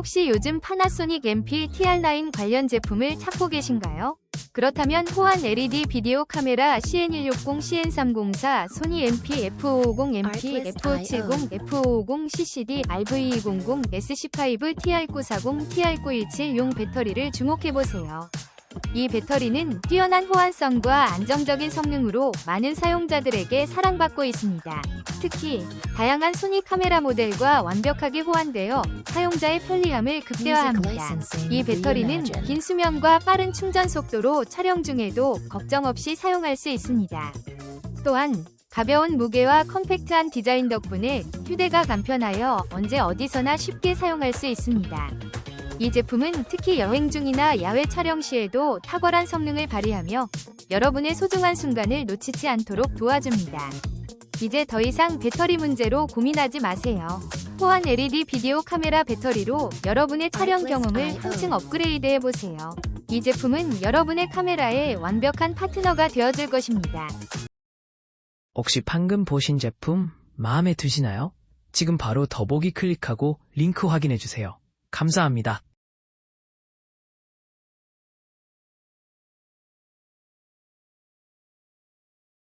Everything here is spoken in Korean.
혹시 요즘 파나소닉 MP TR9 관련 제품을 찾고 계신가요? 그렇다면 호환 LED 비디오 카메라 CN160, CN304, 소니 MP F550, MP F570, F550 CCD, RV200, SC5 TR940, TR917 용 배터리를 주목해보세요. 이 배터리는 뛰어난 호환성과 안정적인 성능으로 많은 사용자들에게 사랑받고 있습니다. 특히 다양한 소니 카메라 모델과 완벽하게 호환되어 사용자의 편리함을 극대화합니다. 이 배터리는 긴 수명과 빠른 충전 속도로 촬영 중에도 걱정 없이 사용할 수 있습니다. 또한 가벼운 무게와 컴팩트한 디자인 덕분에 휴대가 간편하여 언제 어디서나 쉽게 사용할 수 있습니다. 이 제품은 특히 여행 중이나 야외 촬영 시에도 탁월한 성능을 발휘하며 여러분의 소중한 순간을 놓치지 않도록 도와줍니다. 이제 더 이상 배터리 문제로 고민하지 마세요. 호환 LED 비디오 카메라 배터리로 여러분의 촬영 경험을 한층 업그레이드 해보세요. 이 제품은 여러분의 카메라의 완벽한 파트너가 되어줄 것입니다. 혹시 방금 보신 제품 마음에 드시나요? 지금 바로 더보기 클릭하고 링크 확인해주세요. 감사합니다.